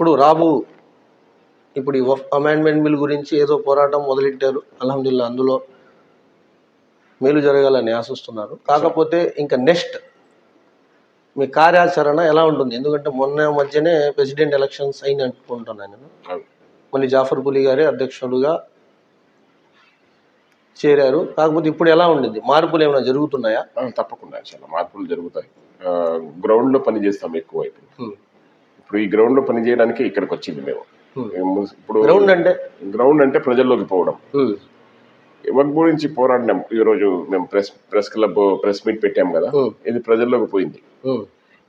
ఇప్పుడు రాబు ఇప్పుడు ఈ అమెండ్మెంట్ బిల్ గురించి ఏదో పోరాటం మొదలెట్టారు. అల్హమ్దుల్లా అందులో మేలు జరగాలని ఆశిస్తున్నారు. కాకపోతే ఇంకా నెక్స్ట్ మీ కార్యాచరణ ఎలా ఉంటుంది? ఎందుకంటే మొన్న మధ్యనే ప్రెసిడెంట్ ఎలక్షన్స్ అయిన అనుకుంటున్నాను నేను. మళ్ళీ జాఫర్ పులి గారే అధ్యక్షుడుగా చేరారు. కాకపోతే ఇప్పుడు ఎలా ఉండింది? మార్పులు ఏమైనా జరుగుతున్నాయా? తప్పకుండా చాలా మార్పులు జరుగుతాయి. గ్రౌండ్లో పని చేస్తాం ఎక్కువ ఇప్పుడు. ఇప్పుడు ఈ గ్రౌండ్లో పని చేయడానికి ఇక్కడికి వచ్చింది మేము. Hmm. మేము ఇప్పుడు గ్రౌండ్ అంటే? గ్రౌండ్ అంటే ప్రజల్లోకి పోవడం. ఉమ్, వర్క్ గురించి పోరాడినాం? ఈ రోజు మేము press press club press meet పెట్టాం కదా. Hmm. ఇది ప్రజల్లోకి పోయింది.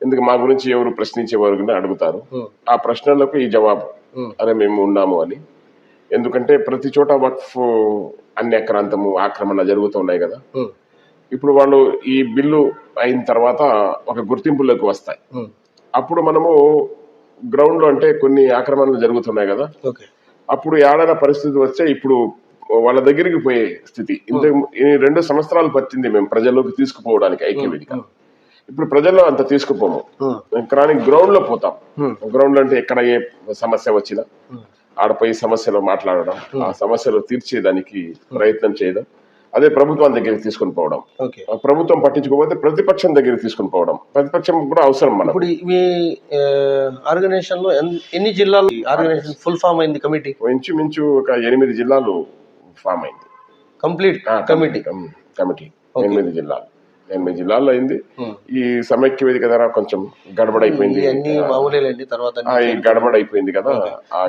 ఎందుకు మా గురించి ఎవరు ప్రశ్నించేవారు అడుగుతారు? ఆ ప్రశ్నలకు ఈ జవాబు. అరే మేము ఉన్నాము అని. ఎందుకంటే ప్రతి చోట వక్ఫ్ అన్యాక్రాంతము ఆక్రమణ జరుగుతున్నాయి కదా. ఇప్పుడు వాళ్ళు ఈ బిల్లు అయిన తర్వాత ఒక గుర్తింపులోకి వస్తాయి. అప్పుడు మనము గ్రౌండ్లో అంటే కొన్ని ఆక్రమణలు జరుగుతున్నాయి కదా. అప్పుడు ఏడైనా పరిస్థితి వస్తే ఇప్పుడు వాళ్ళ దగ్గరికి పోయే స్థితి. ఇంత రెండు సంవత్సరాలు పట్టింది మేము ప్రజల్లోకి తీసుకుపోవడానికి ఐక్యవేదిక. ఇప్పుడు ప్రజల్లో అంత తీసుకుపోము. కానీ గ్రౌండ్లో పోతాం. గ్రౌండ్లో అంటే ఎక్కడ ఏ సమస్య వచ్చినా. ఆడపోయి సమస్యలు మాట్లాడడం ఆ. సమస్యలు తీర్చేదానికి ప్రయత్నం చేయడం అదే ప్రభుత్వం దగ్గరికి తీసుకుని పోవడం. ఓకే. ఆ ప్రభుత్వం పట్టించుకోకపోతే ప్రతిపక్షం దగ్గరికి తీసుకుని పోవడం. ప్రతిపక్షం కూడా అవసరం మనం ఇప్పుడు మీ ఆర్గనైజేషన్లో ఎన్- ఎన్ని జిల్లాలు ఆర్గనైజేషన్ ఫుల్ ఫామ్ అయింది కమిటీ? ఇంచుమించు ఒక ఎనిమిది జిల్లాలు ఫామ్ అయింది. Complete committee. Come- committee. ఎనిమిది జిల్లాలు. ఎనిమిది జిల్లాల్లో అయింది. ఈ సమైక్య వేదిక ద్వారా కొంచెం గడబడైపోయింది. ఇవన్నీ మామూలేలండి తర్వాత ఈ గడబడైపోయింది కదా.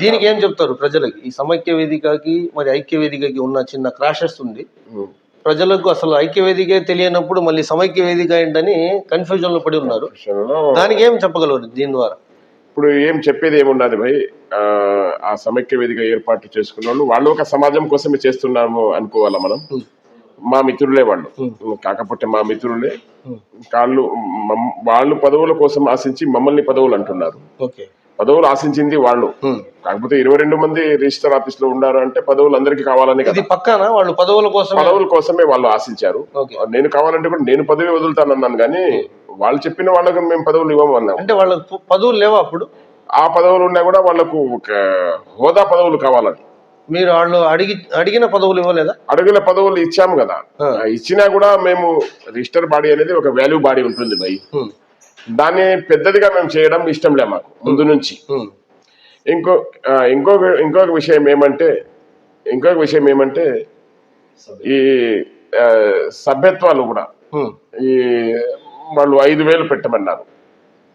దీనికి ఏం చెప్తారు ప్రజలకి? ఈ సమైక్య వేదికకి మరి ఐక్య వేదికకి ఉన్న చిన్న క్రాషెస్ ఉంది. ప్రజలకు అసలు ఐక్య వేదికే తెలియనప్పుడు మళ్ళీ సమైక్య వేదిక ఏంటని కన్ఫ్యూజన్లో పడి ఉన్నారు. దానికి ఏం చెప్పగలరు దీని ద్వారా? ఇప్పుడు ఏం చెప్పేది ఏమున్నది భయ్? ఆ, సమైక్య వేదిక ఏర్పాటు చేసుకున్న వాళ్ళు వాళ్ళు ఒక సమాజం కోసమే చేస్తున్నాము అనుకోవాలా మనం. మా మిత్రులే వాళ్ళు. కాకపోతే మా మిత్రులే. కాళ్ళు వాళ్ళు పదవుల కోసం ఆశించి మమ్మల్ని పదవులు అంటున్నారు. పదవులు ఆశించింది వాళ్ళు. కాకపోతే ఇరవై రెండు మంది రిజిస్టర్ ఆఫీస్లో ఉన్నారు అంటే పదవులు అందరికీ కావాలని కదా. పక్కన? వాళ్ళు పదవుల కోసం పదవుల కోసమే వాళ్ళు ఆశించారు. నేను కావాలంటే కూడా నేను పదవి వదులుతానన్నాను కానీ వాళ్ళు చెప్పిన వాళ్ళకి మేము పదవులు ఇవ్వము అన్నాం. అంటే వాళ్ళకి పదవులు లేవా అప్పుడు? ఆ పదవులు ఉన్నా కూడా వాళ్ళకు ఒక హోదా పదవులు కావాలని. మీరు వాళ్ళు అడిగి అడిగిన పదవులు ఇవ్వలేదా? అడుగుల పదవులు ఇచ్చాము కదా. ఇచ్చినా కూడా మేము రిజిస్టర్ బాడీ అనేది ఒక వాల్యూ బాడీ ఉంటుంది భయ్. దాన్ని పెద్దదిగా మేము చేయడం ఇష్టం లే మాకు ముందు నుంచి. ఇంకో ఇంకొక ఇంకొక విషయం ఏమంటే ఇంకొక విషయం ఏమంటే ఈ సభ్యత్వాలు కూడా. ఈ వాళ్ళు ఐదు వేలు పెట్టమన్నారు.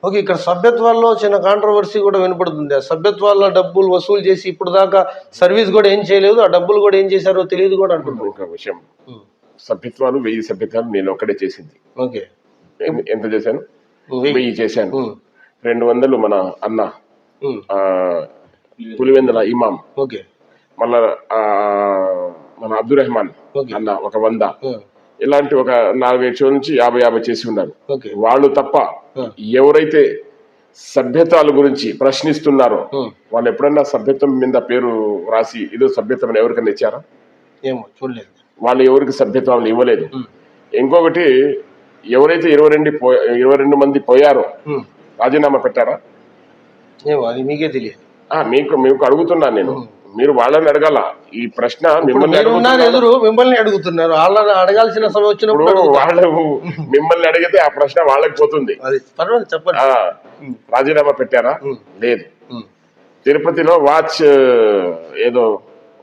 ఓకే ఇక్కడ సభ్యత్వాల్లో చిన్న కాంట్రవర్సీ కూడా వినపడుతుంది. ఆ సభ్యత్వాల్లో డబ్బులు వసూలు చేసి ఇప్పుడు దాకా సర్వీస్ కూడా ఏం చేయలేదు ఆ డబ్బులు కూడా ఏం చేశారో తెలియదు కూడా అంటున్నారు. ఇంకొక విషయం. సభ్యత్వాలు వెయ్యి సభ్యత్వాలు నేను ఒక్కడే చేసింది. ఓకే. ఎంత చేశాను? వెయ్యి. చేశాను. రెండు వందలు మన అన్న పులివెందుల ఇమాం. ఓకే. మళ్ళా మన అబ్దుల్ రెహమాన్. అన్న ఒక వంద. ఇలాంటి ఒక నాలుగైదు షో నుంచి యాభై యాభై చేసి ఉన్నారు. వాళ్ళు తప్ప. ఎవరైతే సభ్యతాల గురించి ప్రశ్నిస్తున్నారో. వాళ్ళు ఎప్పుడన్నా సభ్యత్వం మీద పేరు రాసి ఇదో సభ్యత్వం అని ఎవరికైనా ఇచ్చారా? ఏమో చూడలేదు. వాళ్ళు ఎవరికి సభ్యత్వాలు ఇవ్వలేదు. ఇంకొకటి ఎవరైతే ఇరవై రెండు ఇరవై రెండు మంది పోయారో. రాజీనామా పెట్టారా? ఏమో అది మీకే తెలియదు. మీకు మీకు అడుగుతున్నాను నేను. మీరు వాళ్ళని అడగాల. ఈ ప్రశ్న మిమ్మల్ని. ఎదురు మిమ్మల్ని అడుగుతున్నారు. వాళ్ళని అడగాల్సిన సమయం వచ్చినప్పుడు. వాళ్ళు మిమ్మల్ని అడిగితే ఆ ప్రశ్న వాళ్ళకి పోతుంది. అది పర్వాలేదు చెప్పండి. రాజీనామా పెట్టారా. లేదు. తిరుపతిలో వాచ్ ఏదో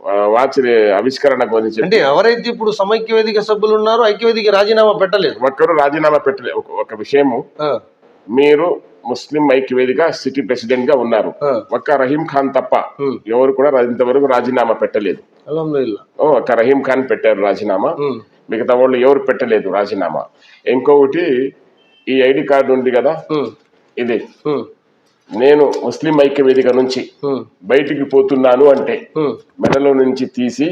వాచ్ ఆవిష్కరణ గురించి అంటే ఎవరైతే ఇప్పుడు సమైక్య వేదిక సభ్యులు ఉన్నారో ఐక్యవేదిక రాజీనామా పెట్టలేదు. ఒక్కరు రాజీనామా పెట్టలేదు ఒక- విషయము. మీరు ముస్లిం ఐక్యవేదిక సిటీ ప్రెసిడెంట్గా ఉన్నారు. ఒక్క రహీం ఖాన్ తప్ప. ఎవరు కూడా ఇంతవరకు రాజీనామా పెట్టలేదు ఒక్క రహీం ఖాన్ పెట్టారు రాజీనామా. మిగతా వాళ్ళు ఎవరు పెట్టలేదు రాజీనామా ఇంకొకటి ఈ ఐడి కార్డు ఉంది కదా. ఇది. నేను ముస్లిం ఐక్యవేదిక నుంచి ఉమ్. బయటికి పోతున్నాను అంటే. మెడలో నుంచి తీసి.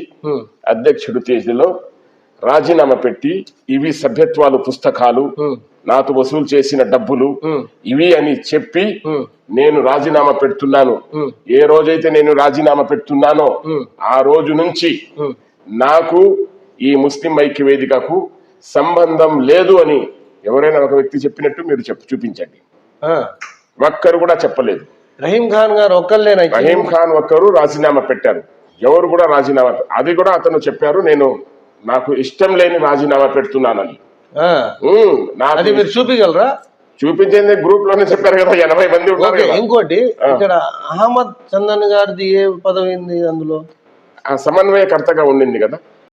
అధ్యక్షుడు తేదీలో రాజీనామా పెట్టి ఇవి సభ్యత్వాలు పుస్తకాలు. నాతో వసూలు చేసిన డబ్బులు. ఇవి అని చెప్పి. నేను రాజీనామా పెడుతున్నాను. ఏ రోజైతే నేను రాజీనామా పెడుతున్నానో. ఆ రోజు నుంచి. నాకు ఈ ముస్లిం ఐక్య వేదికకు సంబంధం లేదు అని ఎవరైనా ఒక వ్యక్తి చెప్పినట్టు మీరు చెప్పు చూపించండి. ఒక్కరు కూడా చెప్పలేదు రహీం ఖాన్ గారు ఒక్కళ్ళేనా ఇచ్చింది? రహీం ఖాన్ ఒక్కరు రాజీనామా పెట్టారు ఎవరు కూడా రాజీనామా అది కూడా అతను చెప్పారు నేను నాకు ఇష్టం లేని రాజీనామా పెడుతున్నానని అది మీరు చూపించగలరా? చూపించింది గ్రూప్లోనే చెప్పారు కదా ఎనభై మంది ఇంకోటి ఇక్కడ అహ్మద్ చందన్ గారిది ఏ పదవి అందులో? ఆ సమన్వయకర్తగా ఉండింది కదా.